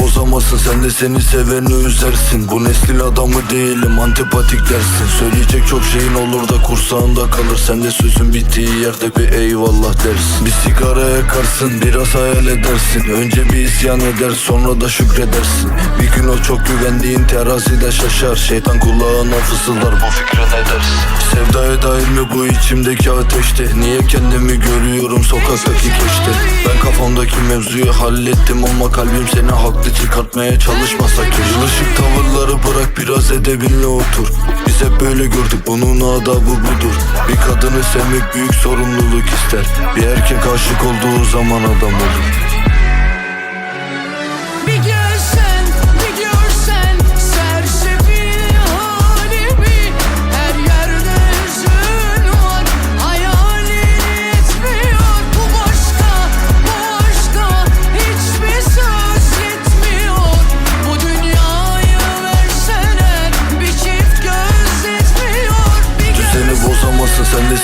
bozamazsın Sen de seni seveni üzersin. Bu neslin adamı değilim antipatik dersin. Söyleyecek çok şeyin olur da kursağında kalır. Sen de sözün bittiği yerde bir eyvallah dersin. Bir sigara yakarsın biraz hayal edersin. Önce bir isyan eder sonra da şükredersin. Bir gün o çok güvendiğin terazide şaşar. Şeytan kulağına fısıldar bu fikre ne dersin? Sevdaya dair mi bu içimdeki ateşte? Niye kendimi görüyorum sokaktaki kafamdaki mevzuyu hallettim ama kalbim seni haklı çıkartmaya çalışmasa keşke Yılışık tavırları bırak biraz edebinle otur. Biz hep böyle gördük bunun adabı budur. Bir kadını sevmek büyük sorumluluk ister. Bir erkek aşık olduğu zaman adam olur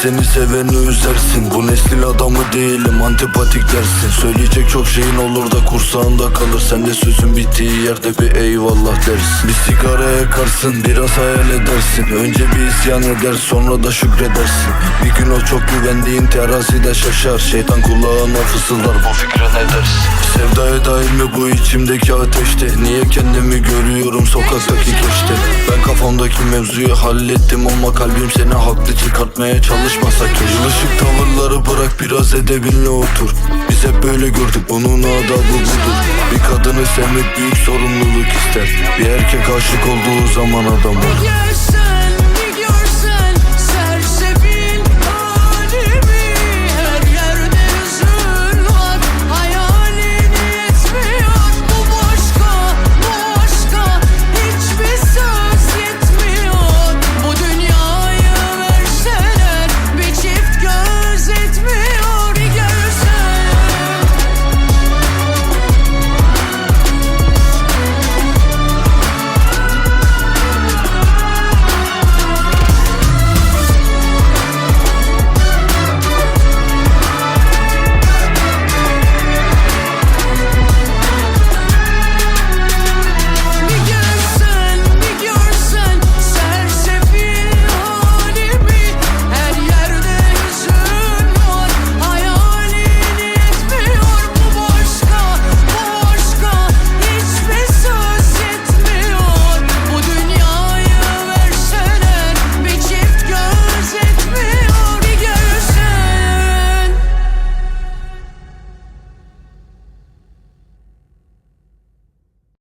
seni seveni üzersin. Bu neslin adamı değilim antipatik dersin. Söyleyecek çok şeyin olur da kursağında kalır. Sen de sözün bittiği yerde bir eyvallah dersin. Bir sigara yakarsın biraz hayal edersin. Önce bir isyan eder sonra da şükredersin. Bir gün o çok güvendiğin terazide şaşar. Şeytan kulağına fısıldar bu fikre ne dersin Sevdaya dair mi bu içimdeki ateşte. Niye kendimi görüyorum sokaktaki keşte? Ben kafamdaki mevzuyu hallettim ama kalbim seni haklı çıkartmaya çalışmasa keşke. Yılışık tavırları bırak biraz edebinle otur. Biz hep böyle gördük bunun adabı budur. Bir kadını sevmek büyük sorumluluk ister. Bir erkek aşık olduğu zaman adam olur